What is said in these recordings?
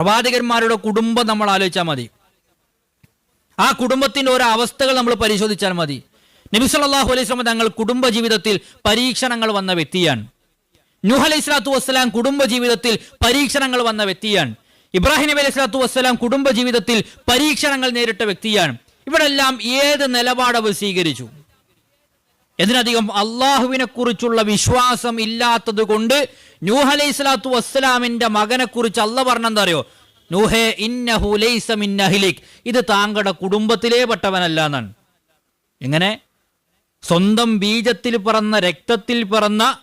പ്രവാചകന്മാരുടെ കുടുംബം നമ്മൾ ആലോചിച്ചാൽ മതി. ആ കുടുംബത്തിന്റെ ഓരോ അവസ്ഥകൾ നമ്മൾ പരിശോധിച്ചാൽ മതി. നബി സല്ലല്ലാഹു അലൈഹി വസല്ലം തങ്ങൾ കുടുംബ ജീവിതത്തിൽ പരീക്ഷണങ്ങൾ വന്ന വ്യക്തിയാണ്. നൂഹ് അലൈഹി സ്വലാത്തു വസ്സലാം കുടുംബ ജീവിതത്തിൽ പരീക്ഷണങ്ങൾ വന്ന വ്യക്തിയാണ്. ഇബ്രാഹിം നബി അലൈഹി സ്വലാത്തു വസ്സലാം കുടുംബ ജീവിതത്തിൽ പരീക്ഷണങ്ങൾ നേരിട്ട വ്യക്തിയാണ്. ഇവിടെല്ലാം ഏത് നിലപാട് അവർ സ്വീകരിച്ചു? ഇതിനധികം അള്ളാഹുവിനെ കുറിച്ചുള്ള വിശ്വാസം ഇല്ലാത്തത് കൊണ്ട് നൂഹ് അലൈഹി സ്വലാത്തു വസ്സലാമിന്റെ മകനെ കുറിച്ച് അല്ല പറഞ്ഞെന്താ അറിയോ? നൂഹേ ഇന്നഹു ലൈസ മിൻ അഹ്ലിക്. ഇത് താങ്കളുടെ കുടുംബത്തിലേ പെട്ടവനല്ല എന്നാണ്. എങ്ങനെ? സ്വന്തം ബീജത്തിൽ പിറന്ന രക്തത്തിൽ പിറന്ന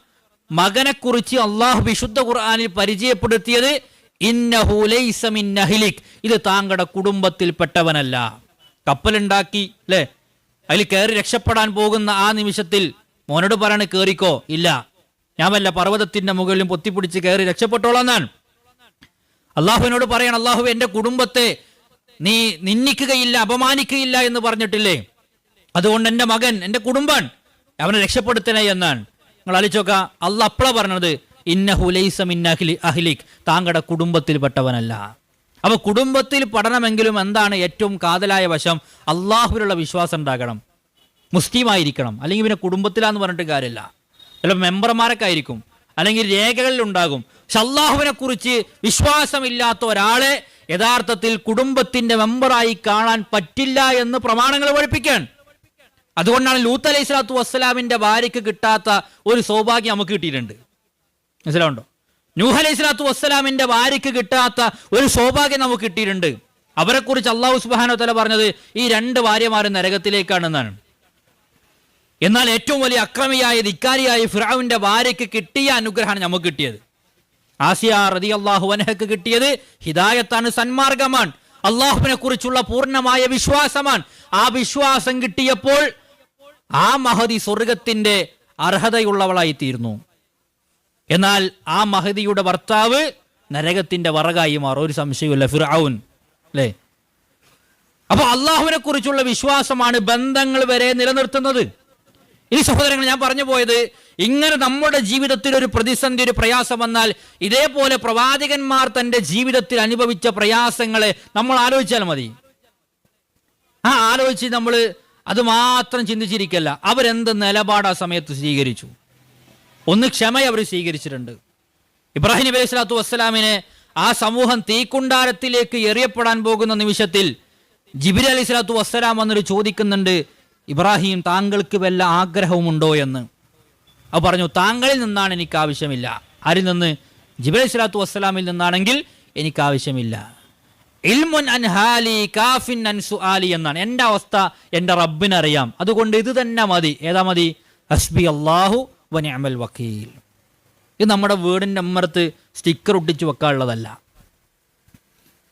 മകനെക്കുറിച്ച് അള്ളാഹു വിശുദ്ധ ഖുർആാനിൽ പരിചയപ്പെടുത്തിയത് ഇന്നഹു ലൈസ മിൻ അഹ്ലിക്. ഇത് താങ്കളുടെ കുടുംബത്തിൽപ്പെട്ടവനല്ല കപ്പലുണ്ടാക്കി അല്ലേ അതിൽ കയറി രക്ഷപ്പെടാൻ പോകുന്ന ആ നിമിഷത്തിൽ മോനോട് പറയണ കേറിക്കോ? ഇല്ല. ഞാൻ വല്ല പർവതത്തിന്റെ മുകളിലും പൊത്തിപ്പിടിച്ച് കയറി രക്ഷപ്പെട്ടോളാം എന്നാണ് അള്ളാഹുവിനോട് പറയണം അള്ളാഹു എന്റെ കുടുംബത്തെ നീ നിന്ദിക്കുകയില്ല അപമാനിക്കുകയില്ല എന്ന് പറഞ്ഞിട്ടില്ലേ? അതുകൊണ്ട് എന്റെ മകൻ എന്റെ കുടുംബൻ അവനെ രക്ഷപ്പെടുത്തണേ എന്നാണ്. നിങ്ങൾ അലിച്ചോക്ക അല്ല അപ്പള പറഞ്ഞത് ഇന്ന ഹുലൈസ മിന്ന അഹ്ലിഖ് താങ്കളുടെ കുടുംബത്തിൽപ്പെട്ടവനല്ല. അപ്പൊ കുടുംബത്തിൽ പഠനമെങ്കിലും എന്താണ് ഏറ്റവും കാതലായ വശം? അള്ളാഹുവിലുള്ള വിശ്വാസം ഉണ്ടാകണം. മുസ്ലിമായിരിക്കണം. അല്ലെങ്കിൽ പിന്നെ കുടുംബത്തിലാന്ന് പറഞ്ഞിട്ട് കാര്യമില്ല. ചിലപ്പോൾ മെമ്പർമാരൊക്കെ ആയിരിക്കും അല്ലെങ്കിൽ രേഖകളിൽ ഉണ്ടാകും പക്ഷെ അള്ളാഹുവിനെ കുറിച്ച് വിശ്വാസമില്ലാത്ത ഒരാളെ യഥാർത്ഥത്തിൽ കുടുംബത്തിന്റെ മെമ്പറായി കാണാൻ പറ്റില്ല എന്ന് പ്രമാണങ്ങൾ പഠിപ്പിക്കാൻ. അതുകൊണ്ടാണ് ലൂത്ത് അലൈഹി സ്വലാത്തു വസ്സലാമിന്റെ ഭാര്യയ്ക്ക് കിട്ടാത്ത ഒരു സൗഭാഗ്യം നമുക്ക് കിട്ടിയിട്ടുണ്ട്. മനസ്സിലാവുണ്ടോ നൂഹ് അലൈഹി സ്വലാത്തു വസ്സലാമിന്റെ ഭാര്യയ്ക്ക് കിട്ടാത്ത ഒരു സൗഭാഗ്യം നമുക്ക് കിട്ടിയിട്ടുണ്ട്. അവരെക്കുറിച്ച് അള്ളാഹു സുബാനോ തല പറഞ്ഞത് ഈ രണ്ട് ഭാര്യമാരും നരകത്തിലേക്കാണെന്നാണ്. എന്നാൽ ഏറ്റവും വലിയ അക്രമിയായ ധിക്കാരിയായ ഫിറാവിന്റെ ഭാര്യയ്ക്ക് കിട്ടിയ അനുഗ്രഹമാണ് നമുക്ക് കിട്ടിയത്. ആസിയ റതി അള്ളാഹു അനഹക്ക് കിട്ടിയത് ഹിദായത്താണ് സന്മാർഗമാണ്. അള്ളാഹുവിനെ കുറിച്ചുള്ള പൂർണമായ വിശ്വാസമാണ്. ആ വിശ്വാസം കിട്ടിയപ്പോൾ ആ മഹതി സ്വർഗത്തിന്റെ അർഹതയുള്ളവളായി തീർന്നു എന്നാൽ ആ മഹതിയുടെ ഭർത്താവ് നരകത്തിന്റെ വറകായി മാറും. ഒരു സംശയമില്ല ഫിറാവുൻ അല്ലേ? അപ്പൊ അള്ളാഹുവിനെ കുറിച്ചുള്ള വിശ്വാസമാണ് ബന്ധങ്ങൾ വരെ നിലനിർത്തുന്നത്. ഇനി സഹോദരങ്ങൾ ഞാൻ പറഞ്ഞു പോയത് ഇങ്ങനെ നമ്മുടെ ജീവിതത്തിൽ ഒരു പ്രതിസന്ധി ഒരു പ്രയാസം വന്നാൽ ഇതേപോലെ പ്രവാചകന്മാർ തന്റെ ജീവിതത്തിൽ അനുഭവിച്ച പ്രയാസങ്ങളെ നമ്മൾ ആലോചിച്ചാൽ മതി. ആ ആലോചിച്ച് നമ്മൾ അത് മാത്രം ചിന്തിച്ചിരിക്കല്ല. അവരെന്ത് നിലപാട് ആ സമയത്ത് സ്വീകരിച്ചു? ഒന്ന് ക്ഷമ അവർ സ്വീകരിച്ചിട്ടുണ്ട്. ഇബ്രാഹിം നബി അലൈഹി വസ്സലാമിനെ ആ സമൂഹം തീക്കുണ്ടാരത്തിലേക്ക് എറിയപ്പെടാൻ പോകുന്ന നിമിഷത്തിൽ ജിബിരി അലൈഹി സ്വലാത്തു വസ്സലാം വന്നൊരു ചോദിക്കുന്നുണ്ട് ഇബ്രാഹിം താങ്കൾക്ക് വല്ല ആഗ്രഹവുമുണ്ടോ എന്ന്. അവ പറഞ്ഞു താങ്കളിൽ നിന്നാണ് എനിക്ക് ആവശ്യമില്ല ആരിൽ നിന്ന്? ജിബലി സ്വലാത്തു വസ്സലാമിൽ നിന്നാണെങ്കിൽ എനിക്ക് ആവശ്യമില്ല ഇൽമുൻ അൻ ഹാലി കാഫിൻ അൻ സുആലി എന്നാണ്. എന്റെ അവസ്ഥ എന്റെ റബ്ബിനറിയാം. അതുകൊണ്ട് ഇത് തന്നെ മതി. ഏതാ മതി? ഹസ്ബി അള്ളാഹു വനിഅമൽ വക്കീൽ. ഇത് നമ്മുടെ വീടിന്റെ അമ്മറത്ത് സ്റ്റിക്കർ ഒട്ടിച്ച് വെക്കാനുള്ളതല്ല.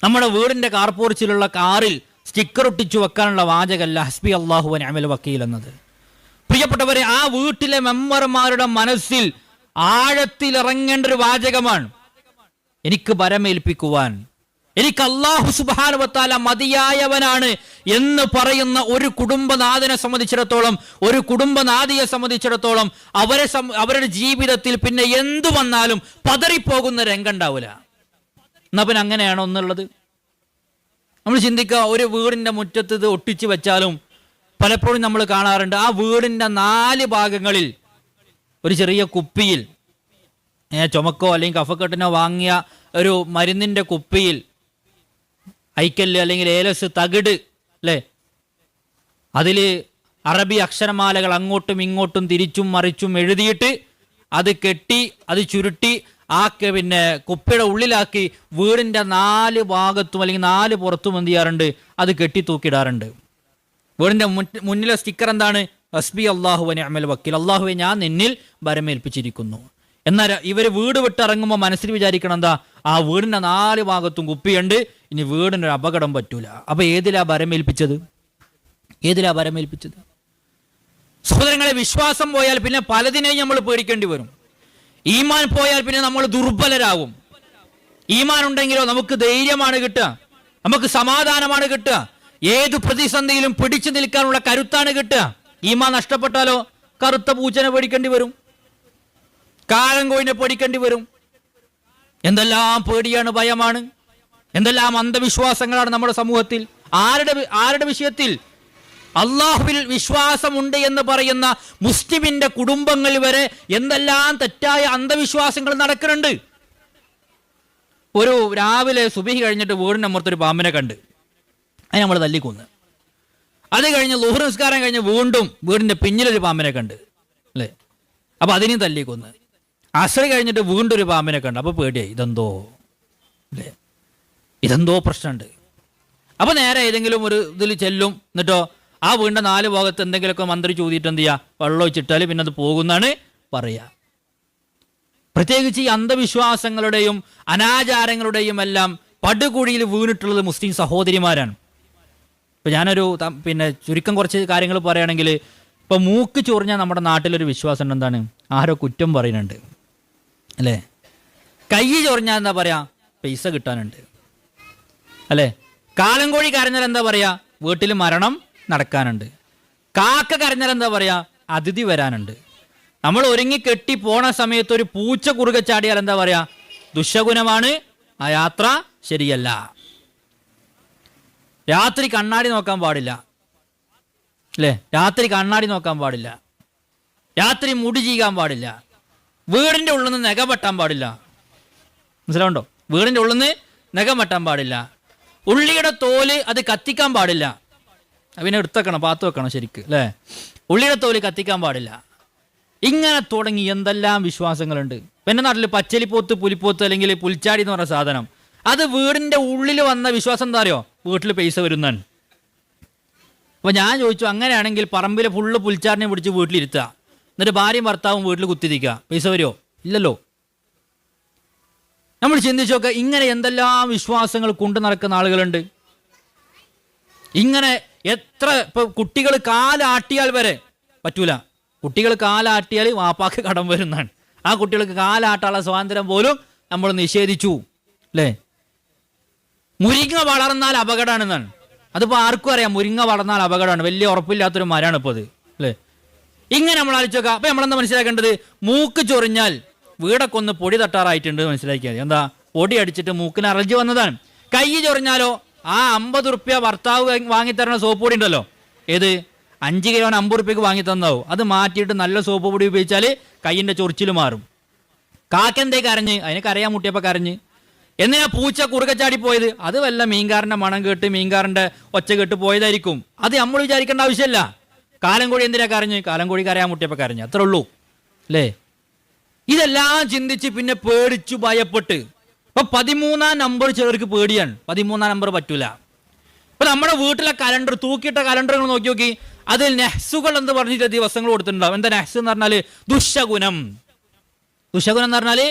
നമ്മുടെ വീടിന്റെ കാർപോർച്ചിലുള്ള കാറിൽ സ്റ്റിക്കർ ഒട്ടിച്ചു വെക്കാനുള്ള വാചകല്ല ഹസ്ബി അള്ളാഹു അമൽ വക്കീൽ എന്നത്. പ്രിയപ്പെട്ടവരെ ആ വീട്ടിലെ മെമ്പർമാരുടെ മനസ്സിൽ ആഴത്തിൽ ഇറങ്ങേണ്ട ഒരു വാചകമാണ്. എനിക്ക് വരമേൽപ്പിക്കുവാൻ. എനിക്ക് അള്ളാഹു സുബാനുവത്താല മതിയായവനാണ് എന്ന് പറയുന്ന ഒരു കുടുംബനാഥനെ സംബന്ധിച്ചിടത്തോളം ഒരു കുടുംബനാഥിയെ സംബന്ധിച്ചിടത്തോളം അവരെ അവരുടെ ജീവിതത്തിൽ പിന്നെ എന്തു വന്നാലും പതറിപ്പോകുന്ന രംഗം ഉണ്ടാവില്ല. എന്നാ പിന്നെ അങ്ങനെയാണോ എന്നുള്ളത്? നമ്മൾ ചിന്തിക്കുക ഒരു വീടിന്റെ മുറ്റത്ത് ഇത് ഒട്ടിച്ച് വെച്ചാലും പലപ്പോഴും നമ്മൾ കാണാറുണ്ട് ആ വീടിന്റെ നാല് ഭാഗങ്ങളിൽ ഒരു ചെറിയ കുപ്പിയിൽ ചുമക്കോ അല്ലെങ്കിൽ കഫക്കെട്ടിനോ വാങ്ങിയ ഒരു മരുന്നിന്റെ കുപ്പിയിൽ ഐക്കല്ല് അല്ലെങ്കിൽ ഏലസ് തകിട് അല്ലേ? അതിൽ അറബി അക്ഷരമാലകൾ അങ്ങോട്ടും ഇങ്ങോട്ടും തിരിച്ചും മറിച്ചും എഴുതിയിട്ട് അത് കെട്ടി അത് ചുരുട്ടി ആ പിന്നെ കുപ്പിയുടെ ഉള്ളിലാക്കി വീടിന്റെ നാല് ഭാഗത്തും അല്ലെങ്കിൽ നാല് പുറത്തും എന്ത് ചെയ്യാറുണ്ട്? അത് കെട്ടി തൂക്കിടാറുണ്ട്. വീടിന്റെ മുന്നിലെ സ്റ്റിക്കർ എന്താണ്? ഹസ്ബി അള്ളാഹു അമൽ വക്കീൽ. അള്ളാഹുവെ ഞാൻ നിന്നിൽ ഭരമേൽപ്പിച്ചിരിക്കുന്നു എന്നാൽ ഇവർ വീട് വിട്ടിറങ്ങുമ്പോൾ മനസ്സിൽ വിചാരിക്കണം എന്താ? ആ വീടിന്റെ നാല് ഭാഗത്തും കുപ്പിയുണ്ട്. ഇനി വീടിനൊരു അപകടം പറ്റൂല. അപ്പോൾ ഏതിലാ ഭരമേൽപ്പിച്ചത് ഏതിലാ ഭരമേൽപ്പിച്ചത് സഹോദരങ്ങളെ വിശ്വാസം പോയാൽ പിന്നെ പലതിനെയും നമ്മൾ പേടിക്കേണ്ടി വരും. ഈമാൻ പോയാൽ പിന്നെ നമ്മൾ ദുർബലരാകും. ഈമാൻ ഉണ്ടെങ്കിലോ നമുക്ക് ധൈര്യമാണ് കിട്ടുക. നമുക്ക് സമാധാനമാണ് കിട്ടുക. ഏത് പ്രതിസന്ധിയിലും പിടിച്ചു നിൽക്കാനുള്ള കരുത്താണ് കിട്ടുക. ഈമാൻ നഷ്ടപ്പെട്ടാലോ കറുത്ത പൂച്ചനെ പേടിക്കേണ്ടി വരും. കാഴങ്കോയിനെ പേടിക്കേണ്ടി വരും. എന്തെല്ലാം പേടിയാണ് ഭയമാണ്. എന്തെല്ലാം അന്ധവിശ്വാസങ്ങളാണ് നമ്മുടെ സമൂഹത്തിൽ. ആരുടെ ആരുടെ വിഷയത്തിൽ അള്ളാഹുവിൽ വിശ്വാസമുണ്ട് എന്ന് പറയുന്ന മുസ്ലിമിന്റെ കുടുംബങ്ങൾ വരെ എന്തെല്ലാം തെറ്റായ അന്ധവിശ്വാസങ്ങൾ നടക്കുന്നുണ്ട്. ഒരു രാവിലെ സുബഹി കഴിഞ്ഞിട്ട് വീടിന്റെ അമ്മർത്തൊരു പാമ്പിനെ കണ്ട്. അതിന് നമ്മൾ തല്ലിക്കൊന്ന്. അത് കഴിഞ്ഞ് ലുഹർ നിസ്കാരം കഴിഞ്ഞ് വീണ്ടും വീടിന്റെ പിന്നിലൊരു പാമ്പിനെ കണ്ട്. അല്ലേ? അപ്പൊ അതിനെയും തല്ലിക്കൊന്ന്. അസർ കഴിഞ്ഞിട്ട് വീണ്ടും ഒരു പാമ്പിനെ കണ്ട്. അപ്പൊ പേടിയായി. ഇതെന്തോ? അല്ലേ? ഇതെന്തോ പ്രശ്നമുണ്ട്. അപ്പൊ നേരെ ഏതെങ്കിലും ഒരു ഇതിൽ ചെല്ലും. എന്നിട്ടോ ആ വീണ്ട നാല് ഭാഗത്ത് എന്തെങ്കിലുമൊക്കെ മന്ത്രി ചോദിയിട്ട് എന്ത് ചെയ്യുക വെള്ളം ഒഴിച്ചിട്ടാൽ പിന്നെ അത് പോകുന്നാണ് പറയുക പ്രത്യേകിച്ച് ഈ അന്ധവിശ്വാസങ്ങളുടെയും അനാചാരങ്ങളുടെയും എല്ലാം പടുകുഴിയിൽ വീണിട്ടുള്ളത് മുസ്ലിം സഹോദരിമാരാണ്. ഇപ്പൊ ഞാനൊരു പിന്നെ ചുരുക്കം കുറച്ച് കാര്യങ്ങൾ പറയുകയാണെങ്കിൽ ഇപ്പൊ മൂക്ക് ചൊറിഞ്ഞാൽ നമ്മുടെ നാട്ടിലൊരു വിശ്വാസം എന്താണ് ആരോ കുറ്റം പറയുന്നുണ്ട്. അല്ലേ? കൈ ചൊറിഞ്ഞാൽ എന്താ പറയാ? പൈസ കിട്ടാനുണ്ട്. അല്ലേ? കാലം കോഴി കരഞ്ഞാൽ എന്താ പറയാ? വീട്ടിൽ മരണം നടക്കാനുണ്ട്. കാക്ക കരഞ്ഞാൽ എന്താ പറയാ? അതിഥി വരാനുണ്ട്. നമ്മൾ ഒരുങ്ങി കെട്ടി പോണ സമയത്ത് ഒരു പൂച്ച കുറുകെ ചാടിയാൽ എന്താ പറയാ? ദുശകുനമാണ്. ആ യാത്ര ശരിയല്ല. രാത്രി കണ്ണാടി നോക്കാൻ പാടില്ല. അല്ലേ? രാത്രി കണ്ണാടി നോക്കാൻ പാടില്ല. രാത്രി മുടി ചെയ്യാൻ പാടില്ല. വീടിന്റെ ഉള്ളിൽ നിന്ന് നഖം പാടില്ല. മനസ്സിലാവുണ്ടോ വീടിന്റെ ഉള്ളിൽ നിന്ന് നഖം വെട്ടാൻ പാടില്ല. ഉള്ളിയുടെ തോൽ അത് കത്തിക്കാൻ പാടില്ല. അതിനെ എടുത്തേക്കണം പാത്ത് വെക്കണം ശരിക്ക് അല്ലേ? ഉള്ളിയുടെ തോലി കത്തിക്കാൻ പാടില്ല. ഇങ്ങനെ തുടങ്ങി എന്തെല്ലാം വിശ്വാസങ്ങളുണ്ട്. പിന്നെ നാട്ടിൽ പച്ചലിപ്പോത്ത് പുലിപ്പോത്ത് അല്ലെങ്കിൽ പുൽച്ചാടി എന്ന് പറഞ്ഞ സാധനം. അത് വീടിന്റെ ഉള്ളിൽ വന്ന വിശ്വാസം എന്താ അറിയോ? വീട്ടിൽ പൈസ വരുന്നാണ് അപ്പോൾ ഞാൻ ചോദിച്ചു അങ്ങനെയാണെങ്കിൽ പറമ്പിലെ ഫുള്ള് പുൽച്ചാടിനെ പിടിച്ച് വീട്ടിലിരുത്തുക. എന്നിട്ട് ഭാര്യയും ഭർത്താവും വീട്ടിൽ കുത്തിരിക്കുക പൈസ വരുമോ? ഇല്ലല്ലോ. നമ്മൾ ചിന്തിച്ചു നോക്കുക ഇങ്ങനെ എന്തെല്ലാം വിശ്വാസങ്ങൾ കൊണ്ടു നടക്കുന്ന ആളുകളുണ്ട്. ഇങ്ങനെ എത്ര ഇപ്പൊ കുട്ടികൾ കാലാട്ടിയാൽ വരെ പറ്റൂല. കുട്ടികൾ കാലാട്ടിയാൽ വാപ്പാക്ക് കടം വരുന്നതാണ്. ആ കുട്ടികൾക്ക് കാലാട്ടാനുള്ള സ്വാതന്ത്ര്യം പോലും നമ്മൾ നിഷേധിച്ചു അല്ലേ? മുരിങ്ങ വളർന്നാൽ അപകടമാണെന്നാണ്. അതിപ്പോൾ ആർക്കും അറിയാം മുരിങ്ങ വളർന്നാൽ അപകടമാണ്. വലിയ ഉറപ്പില്ലാത്തൊരു മരമാണ് ഇപ്പോൾ അത് അല്ലേ? ഇങ്ങനെ നമ്മൾ ആലോചിച്ച് നോക്കാം. അപ്പം നമ്മളെന്താ മനസ്സിലാക്കേണ്ടത്? മൂക്ക് ചൊറിഞ്ഞാൽ വീടൊക്കെ ഒന്ന് പൊടി തട്ടാറായിട്ടുണ്ട് മനസ്സിലാക്കിയാൽ എന്താ? പൊടി അടിച്ചിട്ട് മൂക്കിന് അലർജി വന്നതാണ്. കൈ ചൊറിഞ്ഞാലോ? ആ അമ്പത് റുപ്യ ഭർത്താവ് വാങ്ങി- വാങ്ങിത്തരുന്ന സോപ്പ് പൊടി ഉണ്ടല്ലോ. ഏത്? അഞ്ച് കിലോന് അമ്പത് റുപ്യക്ക് വാങ്ങി തന്നാവും അത് മാറ്റിയിട്ട് നല്ല സോപ്പ് പൊടി ഉപയോഗിച്ചാൽ കയ്യിന്റെ ചൊറിച്ചിൽ മാറും. കാക്കെന്തേ കരഞ്ഞ്? അതിനെ കരയാൻ മുട്ടിയപ്പോൾ കരഞ്ഞ്. എന്നാ പൂച്ച കുറുകച്ചാടി പോയത്? അത് വല്ല മീൻകാരന്റെ മണം കേട്ട് മീൻകാരന്റെ ഒച്ച കേട്ട് പോയതായിരിക്കും. അത് നമ്മൾ വിചാരിക്കേണ്ട ആവശ്യമില്ല. കാലം കോഴി എന്തിനാ കരഞ്ഞ്? കാലം കോഴി കരയാൻ മുട്ടിയപ്പോൾ കരഞ്ഞ്. അത്രേ ഉള്ളൂ. അല്ലേ? ഇതെല്ലാം ചിന്തിച്ച് പിന്നെ പേടിച്ചു ഭയപ്പെട്ട്. ഇപ്പൊ പതിമൂന്നാം നമ്പർ ചിലർക്ക് പേടിയാണ്. പതിമൂന്നാം നമ്പർ പറ്റൂല. ഇപ്പൊ നമ്മുടെ വീട്ടിലെ കലണ്ടർ തൂക്കിയിട്ട കലണ്ടറുകൾ നോക്കി നോക്കി. അതിൽ നെഹ്സുകൾ എന്ന് പറഞ്ഞിട്ട് ദിവസങ്ങൾ കൊടുത്തിട്ടുണ്ടാവും. എന്താ നെഹ്സ് എന്ന് പറഞ്ഞാൽ? ദുശകുനം. ദുശകുനം എന്ന് പറഞ്ഞാൽ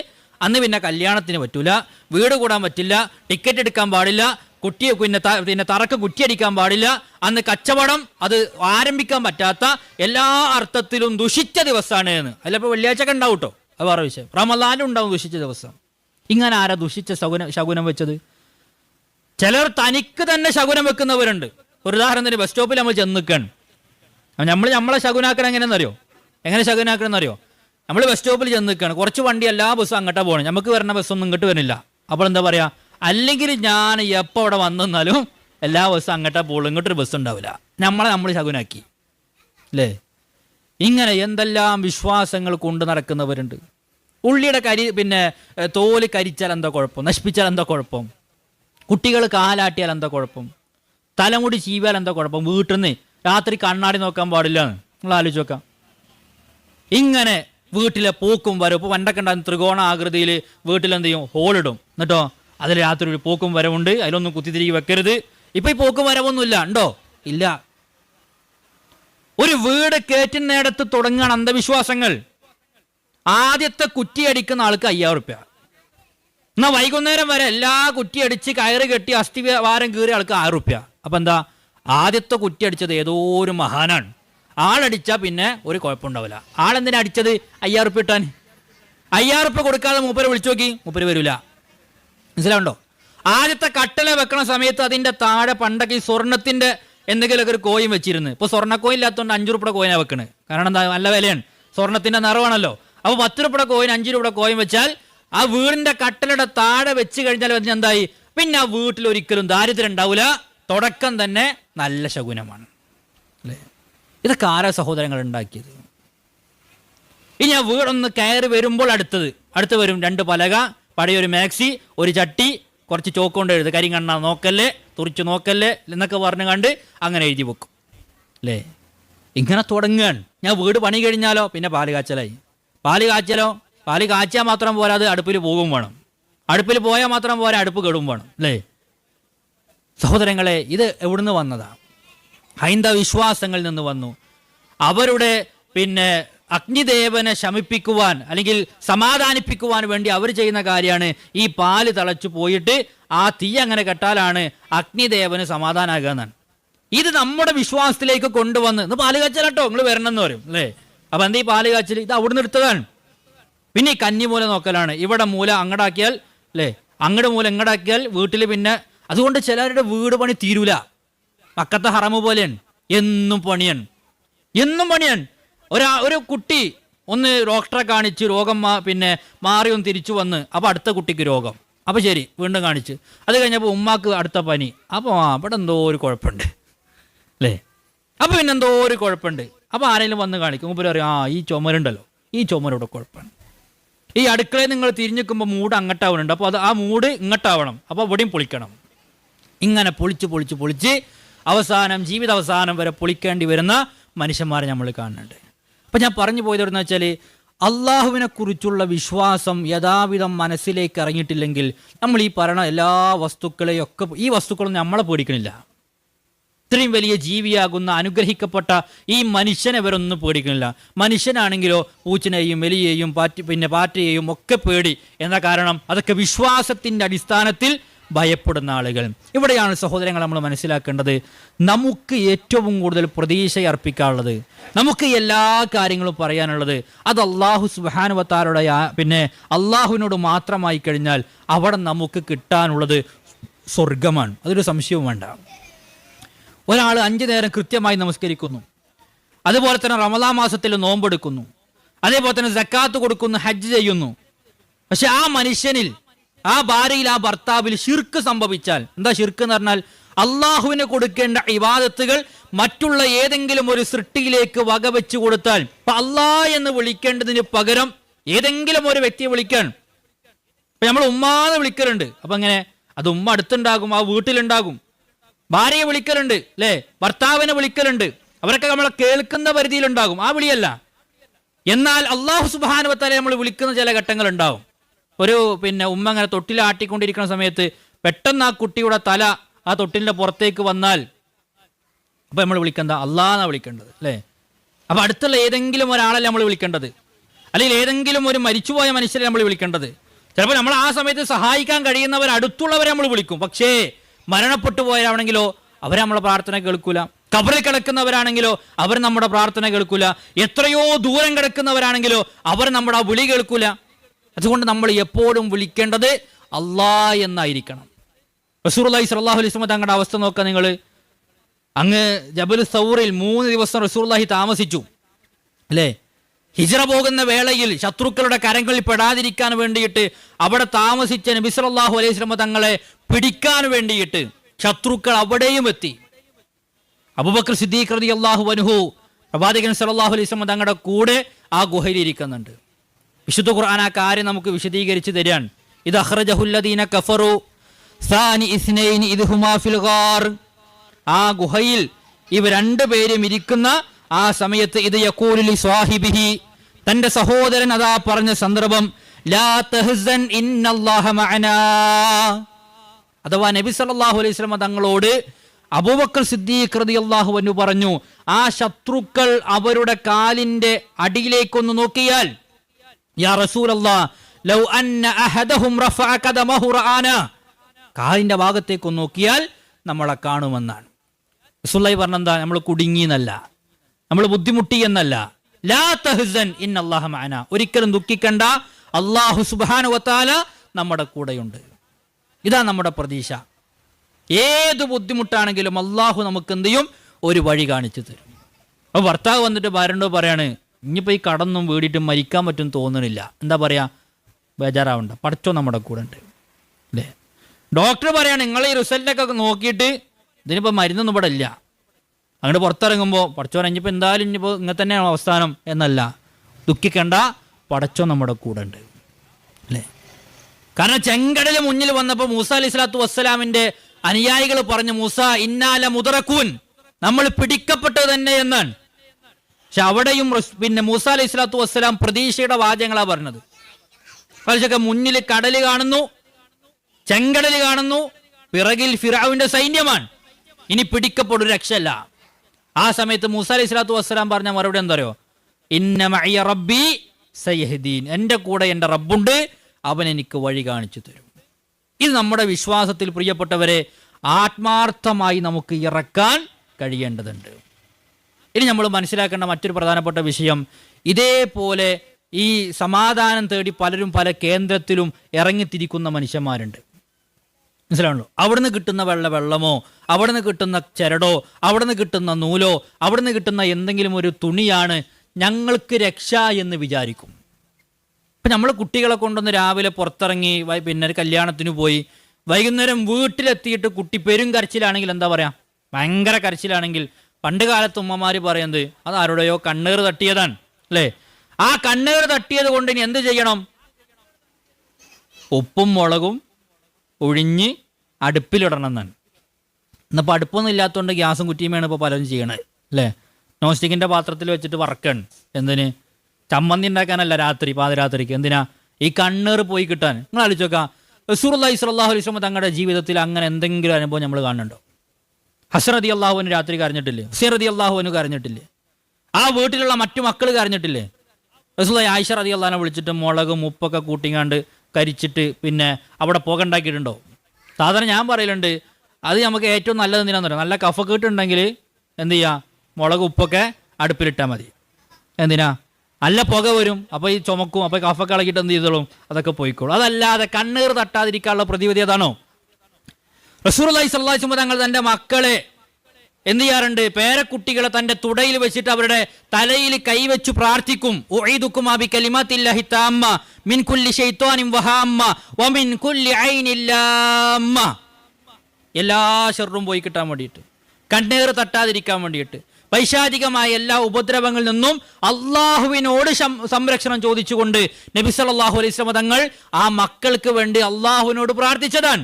അന്ന് പിന്നെ കല്യാണത്തിന് പറ്റൂല വീട് കൂടാൻ പറ്റില്ല ടിക്കറ്റ് എടുക്കാൻ പാടില്ല കുട്ടിയെ പിന്നെ പിന്നെ തറക്ക് കുറ്റിയടിക്കാൻ പാടില്ല അന്ന് കച്ചവടം അത് ആരംഭിക്കാൻ പറ്റാത്ത എല്ലാ അർത്ഥത്തിലും ദുഷിച്ച ദിവസമാണ് എന്ന്. അതിലപ്പോൾ വെള്ളിയാഴ്ച ഒക്കെ ഉണ്ടാവും കേട്ടോ അത് വേറെ വിഷയം. റമലാനും ഉണ്ടാവും ദുഷിച്ച ദിവസം. ഇങ്ങനെ ആരാ ദുഷിച്ച ശകുനം ശകുനം വെച്ചത്? ചിലർ തനിക്ക് തന്നെ ശകുനം വെക്കുന്നവരുണ്ട്. ഒരു ഉദാഹരണത്തിന് ബസ് സ്റ്റോപ്പിൽ നമ്മൾ ചെന്ന് നിൽക്കുകയാണ് നമ്മൾ നമ്മളെ ശകുനാക്കണം എങ്ങനെയെന്നറിയോ? എങ്ങനെ ശകുനാക്കണം എന്നറിയോ നമ്മൾ ബസ് സ്റ്റോപ്പിൽ ചെന്ന് നിൽക്കുകയാണ് കുറച്ച് വണ്ടി എല്ലാ ബസ്സും അങ്ങോട്ടാ പോകണം നമുക്ക് വരുന്ന ബസ്സൊന്നും ഇങ്ങോട്ട് വരുന്നില്ല അപ്പോൾ എന്താ പറയാ? അല്ലെങ്കിൽ ഞാൻ എപ്പോൾ അവിടെ വന്നെന്നാലും എല്ലാ ബസ്സും അങ്ങോട്ടാ പോകുള്ളൂ ഇങ്ങോട്ടൊരു ബസ് ഉണ്ടാവില്ല. നമ്മളെ നമ്മൾ ശകുനാക്കി. അല്ലേ? ഇങ്ങനെ എന്തെല്ലാം വിശ്വാസങ്ങൾ കൊണ്ട് നടക്കുന്നവരുണ്ട്. ഉള്ളിയുടെ കരി പിന്നെ തോൽ കരിച്ചാൽ എന്താ കുഴപ്പം? നശിപ്പിച്ചാൽ എന്താ കുഴപ്പം? കുട്ടികൾ കാലാട്ടിയാൽ എന്താ കുഴപ്പം? തലമുടി ചീവിയാൽ എന്താ കുഴപ്പം? വീട്ടിൽ നിന്ന് രാത്രി കണ്ണാടി നോക്കാൻ പാടില്ല. നിങ്ങൾ ആലോചിച്ച് നോക്കാം. ഇങ്ങനെ വീട്ടിലെ പൂക്കും വരും ഇപ്പോൾ പണ്ടൊക്കെ ഉണ്ടാകുന്ന ത്രികോണ ആകൃതിയിൽ വീട്ടിൽ എന്ത് ചെയ്യും? ഹോളിടും എന്നിട്ടോ അതിൽ രാത്രി ഒരു പൂക്കും വരവുണ്ട്. അതിലൊന്നും കുത്തിത്തിരികി വെക്കരുത്. ഇപ്പം ഈ പൂക്കും വരവൊന്നുമില്ല. ഉണ്ടോ? ഇല്ല. ഒരു വീട് കയറ്റുന്നിടത്ത് തുടങ്ങുകയാണ് അന്ധവിശ്വാസങ്ങൾ. ആദ്യത്തെ കുറ്റി അടിക്കുന്ന ആൾക്ക് അയ്യായിരം റുപ്യ. എന്നാ വൈകുന്നേരം വരെ എല്ലാ കുറ്റി അടിച്ച് കയറ് കെട്ടി അസ്ഥി വാരം കീറിയ ആൾക്ക് ആയിരം റുപ്യ. അപ്പൊ എന്താ? ആദ്യത്തെ കുറ്റി അടിച്ചത് ഏതോ ഒരു മഹാനാണ്. ആളടിച്ചാ പിന്നെ ഒരു കുഴപ്പമുണ്ടാവില്ല. ആളെന്തിനാ അടിച്ചത്? അയ്യായിരം റുപ്യ ഇട്ടാൻ അയ്യായിരം റുപ്യ കൊടുക്കാതെ മൂപ്പര് വിളിച്ചു നോക്കി. മൂപ്പര് വരില്ല മനസ്സിലാവുണ്ടോ? ആദ്യത്തെ കട്ടല വെക്കണ സമയത്ത് അതിന്റെ താഴെ പണ്ടൊക്കെ ഈ സ്വർണത്തിന്റെ എന്തെങ്കിലുമൊക്കെ ഒരു കോയിൻ വെച്ചിരുന്നു. ഇപ്പൊ സ്വർണ കോയിൻ ഇല്ലാത്തതുകൊണ്ട് അഞ്ച് രൂപയുടെ കോയിനാണ് വെക്കണ്. കാരണം എന്താ? നല്ല വിലയാണ്. സ്വർണത്തിന്റെ നിറവാണല്ലോ. അപ്പൊ പത്ത് രൂപയുടെ കോയിൻ അഞ്ചു രൂപയുടെ കോയിൻ വെച്ചാൽ ആ വീടിന്റെ കട്ടലയുടെ താഴെ വെച്ച് കഴിഞ്ഞാൽ അതിന് എന്തായി? പിന്നെ ആ വീട്ടിൽ ഒരിക്കലും ദാരിദ്ര്യം ഉണ്ടാവില്ല തുടക്കം തന്നെ നല്ല ശകുനമാണ്. അല്ലേ? ഇതൊക്കെ ആരാ സഹോദരങ്ങൾ ഉണ്ടാക്കിയത്? ഇനി ആ വീടൊന്ന് കയറി വരുമ്പോൾ അടുത്തത്. അടുത്ത് വരും രണ്ട് പലക പഴയൊരു മാക്സി ഒരു ചട്ടി കുറച്ച് ചോക്ക് കൊണ്ട് എഴുതുക കരിങ്കണ്ണ നോക്കല്ലേ തുറിച്ച് നോക്കല്ലേ എന്നൊക്കെ പറഞ്ഞു കണ്ട് അങ്ങനെ എഴുതി വെക്കും. അല്ലേ? ഇങ്ങനെ തുടങ്ങുകയാണ്. ഞാൻ വീട് പണി കഴിഞ്ഞാലോ? പിന്നെ പാൽ കാച്ചലായി. പാൽ കാച്ചലോ? പാൽ കാച്ചാൽ മാത്രം പോരാ അത് അടുപ്പിൽ പോകും വേണം. അടുപ്പിൽ പോയാൽ മാത്രം പോരാ അടുപ്പ് കെടും വേണം അല്ലേ? സഹോദരങ്ങളെ ഇത് എവിടുന്ന് വന്നതാ? ഹൈന്ദവ വിശ്വാസങ്ങളിൽ നിന്ന് വന്നു. അവരുടെ പിന്നെ അഗ്നിദേവനെ ശമിപ്പിക്കുവാൻ അല്ലെങ്കിൽ സമാധാനിപ്പിക്കുവാൻ വേണ്ടി അവർ ചെയ്യുന്ന കാര്യമാണ് ഈ പാൽ തിളച്ചു പോയിട്ട് ആ തീ അങ്ങനെ കെട്ടാലാണ് അഗ്നിദേവന് സമാധാനമാകുക എന്നാണ് ഇത് നമ്മുടെ വിശ്വാസത്തിലേക്ക് കൊണ്ടുവന്ന് ഇന്ന് പാൽ കച്ചലട്ടോ നിങ്ങൾ വരണം എന്ന് പറയും അല്ലേ? അപ്പൊ എന്താ ഈ പാൽ കാച്ചൽ ഇത് അവിടുന്ന് എടുത്തതാണ്. പിന്നെ ഈ കന്നിമൂല നോക്കലാണ്. ഇവിടെ മൂല അങ്ങടാക്കിയാൽ അല്ലേ? അങ്ങടെ മൂല ഇങ്ങടാക്കിയാൽ വീട്ടിൽ പിന്നെ അതുകൊണ്ട് ചിലരുടെ വീട് പണി തീരൂല. മക്കത്തെ ഹറമ പോലെയാണ്. എന്നും പണിയൻ എന്നും പണിയൻ ഒരാ ഒരു കുട്ടി ഒന്ന് ഡോക്ടറെ കാണിച്ച് രോഗം പിന്നെ മാറി ഒന്ന് തിരിച്ചു വന്ന് അപ്പോൾ അടുത്ത കുട്ടിക്ക് രോഗം. അപ്പോൾ ശരി വീണ്ടും കാണിച്ച്. അത് കഴിഞ്ഞപ്പോൾ ഉമ്മാക്ക് അടുത്ത പനി. അപ്പോൾ അവിടെ എന്തോ ഒരു കുഴപ്പമുണ്ട്. അല്ലേ? അപ്പോൾ പിന്നെ എന്തോ ഒരു കുഴപ്പമുണ്ട്. അപ്പോൾ ആരെങ്കിലും വന്ന് കാണിക്കും. മുമ്പ് പറയും ആ ഈ ചുമരുണ്ടല്ലോ. ഈ ചുമരോട് കുഴപ്പമാണ്. ഈ അടുക്കളയിൽ നിങ്ങൾ തിരിഞ്ഞിക്കുമ്പോൾ മൂട് അങ്ങോട്ടാവുന്നുണ്ട് അപ്പോൾ അത് ആ മൂട് ഇങ്ങോട്ടാവണം. അപ്പോൾ ഇവിടെയും പൊളിക്കണം. ഇങ്ങനെ പൊളിച്ച് പൊളിച്ച് പൊളിച്ച് അവസാനം ജീവിത അവസാനം വരെ പൊളിക്കേണ്ടി വരുന്ന മനുഷ്യന്മാരെ നമ്മൾ കാണുന്നുണ്ട്. അപ്പം ഞാൻ പറഞ്ഞു പോയത് എവിടെന്ന് വെച്ചാൽ അള്ളാഹുവിനെ കുറിച്ചുള്ള വിശ്വാസം യഥാവിധം മനസ്സിലേക്ക് ഇറങ്ങിയിട്ടില്ലെങ്കിൽ നമ്മൾ ഈ പറയണ എല്ലാ വസ്തുക്കളെയൊക്കെ ഈ വസ്തുക്കളൊന്നും നമ്മളെ പേടിക്കണില്ല. ഇത്രയും വലിയ ജീവിയാകുന്ന അനുഗ്രഹിക്കപ്പെട്ട ഈ മനുഷ്യനെ ഇവരൊന്നും പേടിക്കുന്നില്ല. മനുഷ്യനാണെങ്കിലോ പൂച്ചനെയും എലിയെയും പാറ്റി പിന്നെ പാറ്റയെയും ഒക്കെ പേടി. എന്ന കാരണം? അതൊക്കെ വിശ്വാസത്തിന്റെ അടിസ്ഥാനത്തിൽ ഭയപ്പെടുന്ന ആളുകൾ. ഇവിടെയാണ് സഹോദരങ്ങൾ നമ്മൾ മനസ്സിലാക്കേണ്ടത്. നമുക്ക് ഏറ്റവും കൂടുതൽ പ്രതീക്ഷ അർപ്പിക്കാനുള്ളത്. നമുക്ക് എല്ലാ കാര്യങ്ങളും പറയാനുള്ളത് അത് അള്ളാഹു സുബാനുവത്താരുടെ പിന്നെ അള്ളാഹുവിനോട് മാത്രമായി കഴിഞ്ഞാൽ അവിടെ നമുക്ക് കിട്ടാനുള്ളത് സ്വർഗമാണ് അതൊരു സംശയവും വേണ്ട. ഒരാൾ അഞ്ചു നേരം കൃത്യമായി നമസ്കരിക്കുന്നു. അതുപോലെ തന്നെ റമദാ മാസത്തിൽ നോമ്പെടുക്കുന്നു അതേപോലെ തന്നെ ജക്കാത്ത് കൊടുക്കുന്നു ഹജ്ജ് ചെയ്യുന്നു. പക്ഷെ ആ മനുഷ്യനിൽ ആ ഭാര്യയിൽ ആ ഭർത്താവിൽ ഷിർക്ക് സംഭവിച്ചാൽ എന്താ ഷിർക്ക് എന്ന് പറഞ്ഞാൽ അള്ളാഹുവിന് കൊടുക്കേണ്ട ഇവാദത്തുകൾ മറ്റുള്ള ഏതെങ്കിലും ഒരു സൃഷ്ടിയിലേക്ക് വകവെച്ച് കൊടുത്താൽ അള്ളാ എന്ന് വിളിക്കേണ്ടതിന് പകരം ഏതെങ്കിലും ഒരു വ്യക്തിയെ വിളിക്കാൻ. ഇപ്പൊ നമ്മൾ ഉമ്മാന്ന് വിളിക്കലുണ്ട്. അപ്പൊ അങ്ങനെ അത് ഉമ്മ അടുത്തുണ്ടാകും ആ വീട്ടിലുണ്ടാകും. ഭാര്യയെ വിളിക്കലുണ്ട് അല്ലേ ഭർത്താവിനെ വിളിക്കലുണ്ട്. അവരൊക്കെ നമ്മളെ കേൾക്കുന്ന പരിധിയിലുണ്ടാകും. ആ വിളിയല്ല. എന്നാൽ അള്ളാഹു സുബാനുവത്താലെ നമ്മൾ വിളിക്കുന്ന ചില ഘട്ടങ്ങൾ ഉണ്ടാവും ഒരു പിന്നെ ഉമ്മ അങ്ങനെ തൊട്ടിലാട്ടിക്കൊണ്ടിരിക്കുന്ന സമയത്ത് പെട്ടെന്ന് ആ കുട്ടിയുടെ തല ആ തൊട്ടിലിന്റെ പുറത്തേക്ക് വന്നാൽ അപ്പൊ നമ്മൾ വിളിക്കേണ്ട അള്ളാഹെന്നാണ് വിളിക്കേണ്ടത് അല്ലേ അപ്പൊ അടുത്തുള്ള ഏതെങ്കിലും ഒരാളല്ല നമ്മൾ വിളിക്കേണ്ടത്. അല്ലെങ്കിൽ ഏതെങ്കിലും ഒരു മരിച്ചുപോയ മനുഷ്യരെ നമ്മൾ വിളിക്കേണ്ടത്. ചിലപ്പോൾ നമ്മൾ ആ സമയത്ത് സഹായിക്കാൻ കഴിയുന്നവർ അടുത്തുള്ളവരെ നമ്മൾ വിളിക്കും. പക്ഷേ മരണപ്പെട്ടു പോയവരാണെങ്കിലോ അവർ നമ്മളെ പ്രാർത്ഥന കേൾക്കൂല. കബറിൽ കിടക്കുന്നവരാണെങ്കിലോ അവർ നമ്മുടെ പ്രാർത്ഥന കേൾക്കൂല. എത്രയോ ദൂരം കിടക്കുന്നവരാണെങ്കിലോ അവർ നമ്മുടെ ആ വിളി കേൾക്കൂല. അതുകൊണ്ട് നമ്മൾ എപ്പോഴും വിളിക്കേണ്ടത് അള്ളാ എന്നായിരിക്കണം. റസൂർലായി സലാഹു അലൈഹി സ്വലം തങ്ങളുടെ അവസ്ഥ നോക്കുക നിങ്ങൾ അങ്ങ് ജബൽ സൗറിൽ മൂന്ന് ദിവസം റസൂർലാഹി താമസിച്ചു. അല്ലേ? ഹിജറ പോകുന്ന വേളയിൽ ശത്രുക്കളുടെ കരങ്ങളിൽ പെടാതിരിക്കാൻ വേണ്ടിയിട്ട് അവിടെ താമസിച്ച നബി സല്ലല്ലാഹു അലൈഹി സ്വലമ തങ്ങളെ പിടിക്കാൻ വേണ്ടിയിട്ട് ശത്രുക്കൾ അവിടെയും എത്തി. അബൂബക്കർ സിദ്ദീഖ് റതി അള്ളാഹു വനുഹു പ്രവാചകൻ സല്ലല്ലാഹു അലൈഹി വസല്ലം തങ്ങളുടെ കൂടെ ആ ഗുഹയിൽ ഇരിക്കുന്നുണ്ട്. വിശുദ്ധ ഖുർആൻ ആ കാര്യം നമുക്ക് വിശദീകരിച്ച് തരാൻ ഇത് അഹ്റജഹുല്ലദീന കഫറു സാനി ഇസ്നൈൻ ഇത് ആ ഗുഹയിൽ ഇവ രണ്ടുപേരും ഇരിക്കുന്ന ആ സമയത്ത് ഇത് യക്കൂലി സ്വാഹിബിഹി തന്റെ സഹോദരൻ അതാ പറഞ്ഞ സന്ദർഭം ലാ അഥവാ നബി സല്ലല്ലാഹു അലൈഹി വസല്ലം തങ്ങളോട് അബൂബക്കർ സിദ്ദീഖ് റളിയല്ലാഹു അൻഹു പറഞ്ഞു ആ ശത്രുക്കൾ അവരുടെ കാലിന്റെ അടിയിലേക്കൊന്ന് നോക്കിയാൽ യാ റസൂലല്ലാ ലൗ കാലിന്റെ ഭാഗത്തേക്കൊന്ന് നോക്കിയാൽ നമ്മളെ കാണുമെന്നാണ്. റസൂലുള്ളാഹി പറഞ്ഞെന്താ? നമ്മൾ കുടുങ്ങി എന്നല്ല. നമ്മൾ ബുദ്ധിമുട്ടി എന്നല്ല. ലാ തഹ്സൻ ഇന്നല്ലാഹ മഅന. ഒരിക്കലും ദുഃഖിക്കണ്ട. അള്ളാഹു സുബാന വതആല നമ്മുടെ കൂടെയുണ്ട്. ഇതാ നമ്മുടെ പ്രതീക്ഷ. ഏത് ബുദ്ധിമുട്ടാണെങ്കിലും അള്ളാഹു നമുക്ക് എന്ത് ചെയ്യും? ഒരു വഴി കാണിച്ചു തരും. അപ്പോൾ ഭർത്താവ് വന്നിട്ട് ഭാര്യനോട് പറയാണ് ഇനിയിപ്പോൾ ഈ കടന്നും വീടിയിട്ട് മരിക്കാൻ പറ്റും തോന്നണില്ല. എന്താ പറയാ? ബേജാറാവണ്ട. പഠിച്ചോ നമ്മുടെ കൂടെ ഉണ്ട്. അല്ലേ? ഡോക്ടർ പറയാണ് നിങ്ങൾ ഈ റിസൾട്ടൊക്കെ നോക്കിയിട്ട് ഇതിനിപ്പോൾ മരുന്നൊന്നും ഇവിടെ ഇല്ല. അങ്ങോട്ട് പുറത്തിറങ്ങുമ്പോൾ പടച്ചോൻ ഇനിയിപ്പോൾ എന്തായാലും ഇനിയിപ്പോൾ ഇങ്ങനെ തന്നെയാണ് അവസ്ഥാനം എന്നല്ല. ദുഃഖിക്കണ്ട പടച്ചോ നമ്മുടെ കൂടെ ഉണ്ട്. അല്ലേ? കാരണം ചെങ്കടൽ മുന്നിൽ വന്നപ്പോൾ മൂസ അലി സ്വലാത്തു വസ്സലാമിന്റെ അനുയായികൾ പറഞ്ഞു മൂസ ഇന്നാല മുതറക്കൂൻ നമ്മൾ പിടിക്കപ്പെട്ടത് തന്നെ എന്നാണ്. പക്ഷെ അവിടെയും പിന്നെ മൂസ അലി സ്വലാത്തു വസ്സലാം പ്രതീക്ഷയുടെ വാചകങ്ങളാ പറഞ്ഞത്. പക്ഷേ മുന്നിൽ കടൽ കാണുന്നു ചെങ്കടൽ കാണുന്നു പിറകിൽ ഫിറാവിന്റെ സൈന്യമാണ്. ഇനി പിടിക്കപ്പെടും രക്ഷല്ല ആ സമയത്ത് മൂസ അലൈഹി സ്വലാത്തു വസ്സലാം പറഞ്ഞ മറുപടി എന്താ അറിയോ ഇന്ന മഅയ റബ്ബി സയ്യഹദീൻ എന്റെ കൂടെ എന്റെ റബ്ബുണ്ട് അവൻ എനിക്ക് വഴി കാണിച്ചു തരും. ഇത് നമ്മുടെ വിശ്വാസത്തിൽ പ്രിയപ്പെട്ടവരെ ആത്മാർത്ഥമായി നമുക്ക് ഇറക്കാൻ കഴിയേണ്ടതുണ്ട്. ഇനി നമ്മൾ മനസ്സിലാക്കേണ്ട മറ്റൊരു പ്രധാനപ്പെട്ട വിഷയം ഇതേപോലെ ഈ സമാധാനം തേടി പലരും പല കേന്ദ്രത്തിലും ഇറങ്ങിത്തിരിക്കുന്ന മനുഷ്യന്മാരുണ്ട്. മനസ്സിലാണല്ലോ അവിടുന്ന് കിട്ടുന്ന വെള്ള വെള്ളമോ അവിടുന്ന് കിട്ടുന്ന ചരടോ അവിടുന്ന് കിട്ടുന്ന നൂലോ അവിടുന്ന് കിട്ടുന്ന എന്തെങ്കിലും ഒരു തുണിയാണ് ഞങ്ങൾക്ക് രക്ഷ എന്ന് വിചാരിക്കും. ഇപ്പം നമ്മൾ കുട്ടികളെ കൊണ്ടൊന്ന് രാവിലെ പുറത്തിറങ്ങി പിന്നെ കല്യാണത്തിന് പോയി വൈകുന്നേരം വീട്ടിലെത്തിയിട്ട് കുട്ടി പെരും കരച്ചിലാണെങ്കിൽ എന്താ പറയാ? ഭയങ്കര കരച്ചിലാണെങ്കിൽ പണ്ട് കാലത്ത് ഉമ്മമാർ പറയുന്നത് അത് ആരുടെയോ കണ്ണേറ് തട്ടിയതാണ്. അല്ലേ? ആ കണ്ണേറ് തട്ടിയത് കൊണ്ട് ഇനി എന്ത് ചെയ്യണം? ഉപ്പും മുളകും ഒഴിഞ്ഞ് അടുപ്പിലിടണം എന്നാണ് ഇന്നിപ്പോൾ അടുപ്പൊന്നും ഇല്ലാത്തതുകൊണ്ട് ഗ്യാസും കുറ്റിയുമാണ് ഇപ്പോൾ പലരും ചെയ്യണത് അല്ലേ? നോൺ സ്റ്റിക്കിന്റെ പാത്രത്തിൽ വെച്ചിട്ട് വറക്കണം. എന്തിന്? ചമ്മന്തി ഉണ്ടാക്കാനല്ല രാത്രി പാതിരാത്രിക്ക്. എന്തിനാ? ഈ കണ്ണേറ് പോയി കിട്ടാൻ. നിങ്ങൾ ആലോചിച്ച് നോക്കാം റസൂറുല്ലാഹി സ്വല്ലല്ലാഹു അലൈഹി വസല്ലം തങ്ങളുടെ ജീവിതത്തിൽ അങ്ങനെ എന്തെങ്കിലും അനുഭവം നമ്മൾ കാണുന്നുണ്ടോ? ഹസ്രതി അള്ളാഹുവിന് രാത്രി കരഞ്ഞിട്ടില്ലേ? ഹുസൈറതി അള്ളാഹുവിന് കരഞ്ഞിട്ടില്ലേ? ആ വീട്ടിലുള്ള മറ്റു മക്കൾ കരഞ്ഞിട്ടില്ലേ? റസൂല ആയിഷ റതി അള്ളഹാനെ വിളിച്ചിട്ട് മുളകും ഉപ്പൊക്കെ കൂട്ടിങ്ങാണ്ട് കരിച്ചിട്ട് പിന്നെ അവിടെ പുക ഉണ്ടാക്കിയിട്ടുണ്ടോ? സാധാരണ ഞാൻ പറയലുണ്ട് അത് നമുക്ക് ഏറ്റവും നല്ലത് എന്തിനാന്ന് പറയാം നല്ല കഫക്കെട്ടുണ്ടെങ്കിൽ എന്ത് ചെയ്യുക മുളക് ഉപ്പൊക്കെ അടുപ്പിലിട്ടാൽ മതി. എന്തിനാ? നല്ല പുക വരും അപ്പോൾ ഈ ചുമക്കും അപ്പോൾ കഫൊക്കെ ഇളകിയിട്ട് എന്ത് ചെയ്തോളും? അതൊക്കെ പോയിക്കോളും. അതല്ലാതെ കണ്ണീർ തട്ടാതിരിക്കാനുള്ള പ്രതിവിധി അതാണോ റസൂർ അലൈഹി സല്ലാഹുമ തങ്ങൾ തന്റെ മക്കളെ എന്ത് ചെയ്യാറുണ്ട്? പേരക്കുട്ടികളെ തന്റെ തുടയിൽ വെച്ചിട്ട് അവരുടെ തലയിൽ കൈവച്ചു പ്രാർത്ഥിക്കും. താമ്മ മിൻ കുല്ലി വഹാമ്മ വമിൻ കുല്ലി എല്ലാ ഷെറും പോയി കിട്ടാൻ വേണ്ടിയിട്ട് കണ്ണീർ തട്ടാതിരിക്കാൻ വേണ്ടിയിട്ട് പൈശാചികമായ എല്ലാ ഉപദ്രവങ്ങളിൽ നിന്നും അള്ളാഹുവിനോട് സംരക്ഷണം ചോദിച്ചുകൊണ്ട് നബി സല്ലല്ലാഹു അലൈഹി തങ്ങൾ ആ മക്കൾക്ക് വേണ്ടി അള്ളാഹുവിനോട് പ്രാർത്ഥിച്ചതാണ്.